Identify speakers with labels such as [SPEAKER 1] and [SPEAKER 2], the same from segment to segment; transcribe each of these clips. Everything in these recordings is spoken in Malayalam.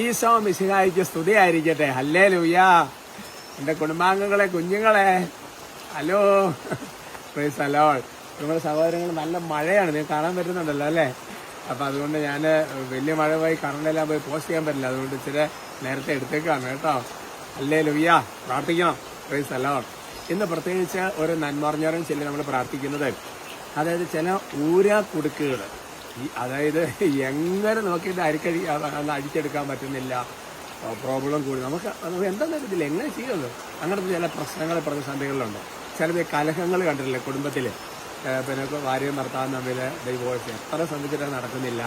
[SPEAKER 1] ഈശോ മിശിഹായിക്ക് സ്തുതിയായിരിക്കട്ടെ. ഹല്ലേ ലൂയ എന്റെ കുടുംബാംഗങ്ങളെ കുഞ്ഞുങ്ങളെ. ഹലോ. പ്രൈസ് ഹലോ നമ്മുടെ സഹോദരങ്ങൾ നല്ല മഴയാണ്. നിങ്ങൾ കാണാൻ പറ്റുന്നുണ്ടല്ലോ അല്ലേ? അപ്പം അതുകൊണ്ട് ഞാൻ വലിയ മഴ പോയി കറണ്ടെല്ലാം പോയി പോസ്റ്റ് ചെയ്യാൻ പറ്റില്ല. അതുകൊണ്ട് ഇച്ചിരി നേരത്തെ എടുത്തേക്കാണ് കേട്ടോ. അല്ലേ ലൂയ പ്രാർത്ഥിക്കണം പ്രൈസ് ഹലോ ഇന്ന് പ്രത്യേകിച്ച് ഒരു നന്മറിഞ്ഞോരം ചെല്ലി നമ്മൾ പ്രാർത്ഥിക്കുന്നത് അതായത് ചില ഊരാ കുടുക്കുകൾ. അതായത് എങ്ങനെ നോക്കിയിട്ട് അരിക്കടി അടിച്ചെടുക്കാൻ പറ്റുന്നില്ല പ്രോബ്ലം കൂടി. നമുക്ക് നമുക്ക് എന്താണെന്ന് അറിയത്തില്ല. എങ്ങനെ ചെയ്യുന്നത് അങ്ങനത്തെ ചില പ്രശ്നങ്ങൾ പ്രതിസന്ധികളിലുണ്ട് ചിലത് കലഹങ്ങൾ കണ്ടിട്ടില്ലേ കുടുംബത്തിൽ പിന്നെ ഭാര്യയും ഭർത്താവും തമ്മിൽ ഡൈവോഴ്സ് എത്ര ശ്രമിച്ചിട്ട് നടക്കുന്നില്ല.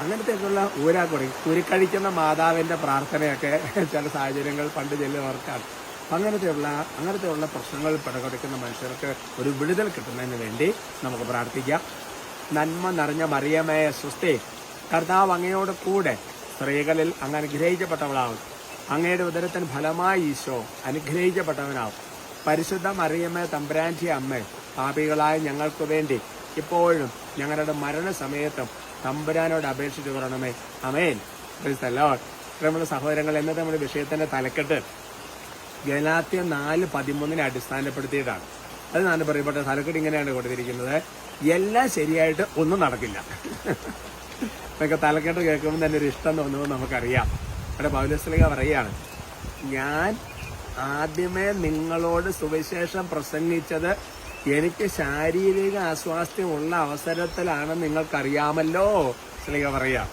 [SPEAKER 1] അങ്ങനത്തെയൊക്കെയുള്ള ഊരാക്കുറി. കുരുക്കഴിക്കുന്ന മാതാവിന്റെ പ്രാർത്ഥനയൊക്കെ ചില സാഹചര്യങ്ങൾ പണ്ട് ചെല്ലുന്നവർക്കാണ്. അങ്ങനത്തെയുള്ള അങ്ങനത്തെയുള്ള പ്രശ്നങ്ങൾ പിടകൊടുക്കുന്ന മനുഷ്യർക്ക് ഒരു വിടുതൽ കിട്ടുന്നതിന് വേണ്ടി നമുക്ക് പ്രാർത്ഥിക്കാം. നന്മ നിറഞ്ഞ മറിയമേ സുസ്ഥേ. കർത്താവ് അങ്ങയോട് കൂടെ സ്ത്രീകളിൽ അങ്ങ് അനുഗ്രഹിക്കപ്പെട്ടവളാവും. അങ്ങയുടെ ഉദരത്തിന് ഫലമായി ഈശോ അനുഗ്രഹിക്കപ്പെട്ടവനാവും. പരിശുദ്ധ മറിയമ്മേ തമ്പുരാന്റി അമ്മ പാപികളായ ഞങ്ങൾക്ക് വേണ്ടി ഇപ്പോഴും ഞങ്ങളുടെ മരണസമയത്തും തമ്പുരാനോട് അപേക്ഷിച്ചു പറയണമേ അമേൻ നമ്മുടെ സഹോദരങ്ങൾ എന്നത് നമ്മുടെ വിഷയത്തിന്റെ തലക്കെട്ട് ഗലാത്യ നാല് പതിമൂന്നിനെ അടിസ്ഥാനപ്പെടുത്തിയിട്ടാണ് അത് ഞാൻ പറയപ്പെട്ട തലക്കെട്ട് ഇങ്ങനെയാണ് കൊടുത്തിരിക്കുന്നത്. എല്ലാം ശരിയായിട്ട് ഒന്നും നടക്കില്ല. ഇതൊക്കെ തലക്കെട്ട് കേൾക്കുമ്പോൾ തന്നെ ഒരു ഇഷ്ടം തോന്നുമ്പോൾ നമുക്കറിയാം. അവിടെ പൗലസ്ലിക പറയുകയാണ് ഞാൻ ആദ്യമേ നിങ്ങളോട് സുവിശേഷം പ്രസംഗിച്ചത് എനിക്ക് ശാരീരിക അസ്വാസ്ഥ്യമുള്ള അവസരത്തിലാണ് നിങ്ങൾക്കറിയാമല്ലോ സ്ലിക പറയാം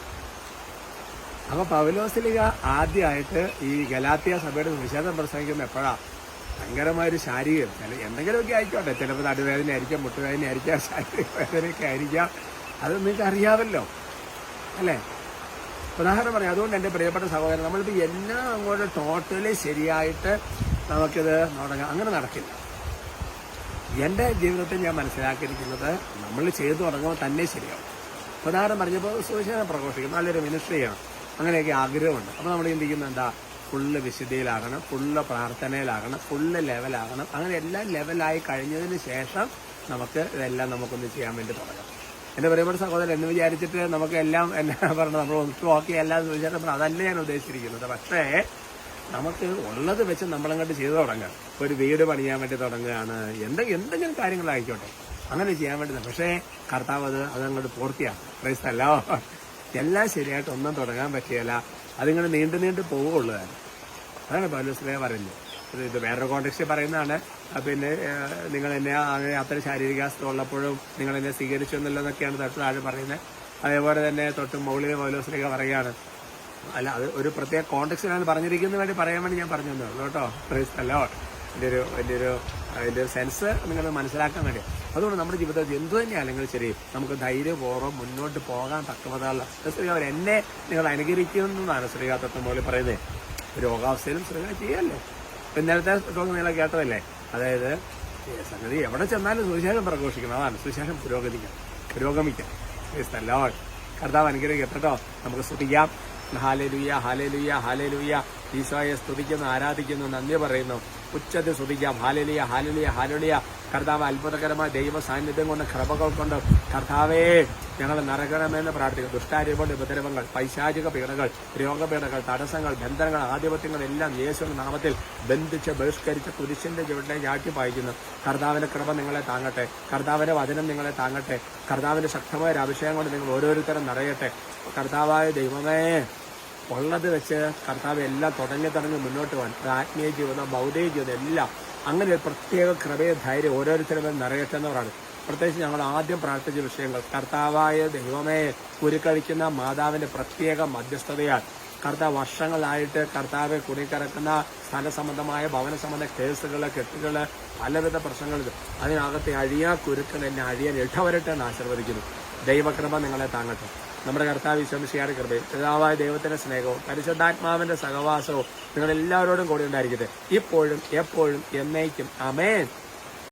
[SPEAKER 1] അപ്പൊ പൗലോസ്ലിക ആദ്യമായിട്ട് ഈ ഗലാത്തിയ സഭയുടെ സുവിശേഷം പ്രസംഗിക്കുന്ന എപ്പോഴാ ഭയങ്കരമായൊരു ശാരീരികം. ചില എന്തെങ്കിലുമൊക്കെ ആയിക്കോട്ടെ. ചിലപ്പോൾ നടുവേദന ആയിരിക്കാം മുട്ടുവേദന ആയിരിക്കാം ശാരീരിക വേദനയൊക്കെ ആയിരിക്കാം. അത് നിങ്ങൾക്ക് അറിയാമല്ലോ. അല്ലേ? ഉദാഹരണം പറയാം. അതുകൊണ്ട് എന്റെ പ്രിയപ്പെട്ട സഹോദരൻ നമ്മളിപ്പോൾ എല്ലാം അങ്ങോട്ട് ടോട്ടലി ശരിയായിട്ട് നമുക്കിത് തുടങ്ങാം അങ്ങനെ നടക്കില്ല. എന്റെ ജീവിതത്തിൽ ഞാൻ മനസ്സിലാക്കിയിരിക്കുന്നത് നമ്മൾ ചെയ്തു തുടങ്ങുമ്പോൾ തന്നെ ശരിയാവും. ഉദാഹരണം പറഞ്ഞപ്പോൾ സുവിശേഷം പ്രഘോഷിക്കും നല്ലൊരു മിനിസ്ട്രി ചെയ്യണം അങ്ങനെയൊക്കെ ആഗ്രഹമുണ്ട്. അപ്പോൾ നമ്മൾ ചിന്തിക്കുന്നത് എന്താ? ഫുള്ള് വിശുദ്ധിയിലാകണം ഫുള്ള് പ്രാർത്ഥനയിലാകണം ഫുള്ള് ലെവലാകണം അങ്ങനെ എല്ലാം ലെവലായി കഴിഞ്ഞതിന് ശേഷം നമുക്ക് ഇതെല്ലാം നമുക്കൊന്ന് ചെയ്യാൻ വേണ്ടി തുടങ്ങാം. എന്റെ പ്രിയപ്പെട്ട സഹോദരൻ എന്ന് വിചാരിച്ചിട്ട് നമുക്ക് എല്ലാം എന്നാ പറഞ്ഞത് നമ്മൾ ഒട്ടും ഓക്കെ എല്ലാം വിചാരിച്ചപ്പോൾ അതല്ല ഞാൻ ഉദ്ദേശിച്ചിരിക്കുന്നത്. പക്ഷേ നമുക്ക് ഉള്ളത് വെച്ച് നമ്മളങ്ങോട്ട് ചെയ്തു തുടങ്ങാം. ഒരു വീട് പണിയാൻ വേണ്ടി തുടങ്ങുകയാണ്. എന്ത് എന്തെങ്കിലും കാര്യങ്ങളായിക്കോട്ടെ. അങ്ങനെ ചെയ്യാൻ വേണ്ടി പക്ഷേ കർത്താവ് അത് അതങ്ങോട്ട് പ്രൈസ് ക്രൈസ്തല്ലോ എല്ലാം ശരിയായിട്ട് ഒന്നും തുടങ്ങാൻ പറ്റിയല്ല. അതിങ്ങനെ നീണ്ടു നീണ്ടു പോവുള്ളതാണ്. അതാണ് പൗലോസ്ലേ പറയുന്നത്. ഇത് വേറൊരു കോണ്ടെക്സ്റ്റിൽ പറയുന്നതാണ്. പിന്നെ നിങ്ങൾ എന്നെ അത്ര ശാരീരികാവസ്ഥ ഉള്ളപ്പോഴും നിങ്ങൾ എന്നെ സ്വീകരിച്ചു എന്നൊക്കെയാണ് തൊട്ട് താഴെ പറയുന്നത്. അതേപോലെ തന്നെ തൊട്ട് മൗലിക പൗലോസ്ലേക്ക് പറയുകയാണ്. അല്ല അത് ഒരു പ്രത്യേക കോണ്ടക്സ്റ്റിലാണ് പറഞ്ഞിരിക്കുന്നത് വേണ്ടി പറയാൻ വേണ്ടി ഞാൻ പറഞ്ഞു തന്നെ കേട്ടോ പ്രൈസ് അല്ലോ എന്റെ ഒരു എന്റെ ഒരു എന്റെ ഒരു സെൻസ് നിങ്ങൾ മനസ്സിലാക്കാൻ വേണ്ടി. അതുകൊണ്ട് നമ്മുടെ ജീവിതത്തിൽ എന്തു തന്നെയാണെങ്കിലും ശരി നമുക്ക് ധൈര്യപൂർവം മുന്നോട്ട് പോകാൻ തക്കമതുള്ള ശ്രീ അവർ എന്നെ നിങ്ങൾ അനുകരിക്കുന്നതാണ് ശ്രീകാത്തത്വം പോലെ പറയുന്നത്. രോഗാവസ്ഥയിലും ശ്രീക ചെയ്യല്ലേ? ഇപ്പം നേരത്തെ ടോക്ക് നിങ്ങൾ കേട്ടതല്ലേ? അതായത് സംഗതി എവിടെ ചെന്നാലും സുവിശേഷം പ്രഘോഷിക്കണം. അതാണ് സുവിശേഷം പുരോഗതിക്കാം പുരോഗമിക്കാം സ്ഥലോ കർത്താവ് അനുഗ്രഹിക്കപ്പെട്ടോ നമുക്ക് സ്തുതിക്കാം. ഹാലേലുയ്യ ഹാലേലുയ്യ ഹാലേലുയ്യ ഈശോയെ സ്തുതിക്കുന്നു ആരാധിക്കുന്നു നന്ദി പറയുന്നു. ഉച്ചത്തിൽ സ്തുതിക്കാം. ഹാലലിയ ഹാലലിയ ഹാലുലിയ. കർത്താവ് അത്ഭുതകരമായ ദൈവ സാന്നിധ്യം കൊണ്ട് കൃപകൾ കൊണ്ട് കർത്താവേ ഞങ്ങൾ നരകണമെന്ന് പ്രാർത്ഥിക്കുന്നു. ദുഷ്ടാരൂപങ്ങളുടെ ഉപദ്രവങ്ങൾ പൈശാചിക പീഡകൾ രോഗപീഠകൾ തടസ്സങ്ങൾ ബന്ധനങ്ങൾ ആധിപത്യങ്ങൾ എല്ലാം യേശുവിന്റെ നാമത്തിൽ ബന്ധിച്ച് ബഹിഷ്കരിച്ച് കുരിശിന്റെ ചുവട്ടിലേക്ക് ആട്ടി പായിക്കുന്നു. കർത്താവിന്റെ കൃപ നിങ്ങളെ താങ്ങട്ടെ. കർത്താവിന്റെ വചനം നിങ്ങളെ താങ്ങട്ടെ. കർത്താവിന്റെ ശക്തമായ ഒരു അഭിഷേകം കൊണ്ട് നിങ്ങൾ ഓരോരുത്തരും നിറയട്ടെ. കർത്താവായ ദൈവമേ ഉള്ളത് വെച്ച് കർത്താവ് എല്ലാം തുടങ്ങി തുടങ്ങി മുന്നോട്ട് പോകാൻ. ആത്മീയ ജീവിതം ഭൗതിക ജീവിതം എല്ലാം അങ്ങനെ ഒരു പ്രത്യേക കൃപയ ധൈര്യം ഓരോരുത്തരും നിറയട്ടെ പ്രത്യേകിച്ച് ഞങ്ങൾ ആദ്യം പ്രാർത്ഥിച്ച വിഷയങ്ങൾ കർത്താവായ ദൈവമേ കുരുക്കഴിക്കുന്ന മാതാവിന്റെ പ്രത്യേക മധ്യസ്ഥതയാൽ കർത്താവ് വർഷങ്ങളായിട്ട് കർത്താവെ കുടിക്കിറക്കുന്ന സ്ഥല സംബന്ധമായ ഭവന സംബന്ധ കേസുകൾ കെട്ടുകൾ പലവിധ പ്രശ്നങ്ങൾ അതിനകത്തെ അഴിയാ കുരുക്കൾ എന്നെ അഴിയാൻ ഇടവരട്ടെ എന്ന് ആശീർവദിക്കുന്നു. ദൈവകൃപ നിങ്ങളെ താങ്ങട്ടെ. നമ്മുടെ കർത്താവ് വിശ്വമിശിയാട് കൃപയും പിതാവായ ദൈവത്തിന്റെ സ്നേഹവും പരിശുദ്ധാത്മാവിന്റെ സഹവാസവും നിങ്ങൾ എല്ലാവരോടും കൂടി ഉണ്ടായിരിക്കട്ടെ. ഇപ്പോഴും എപ്പോഴും എന്നേക്കും. അമേൻ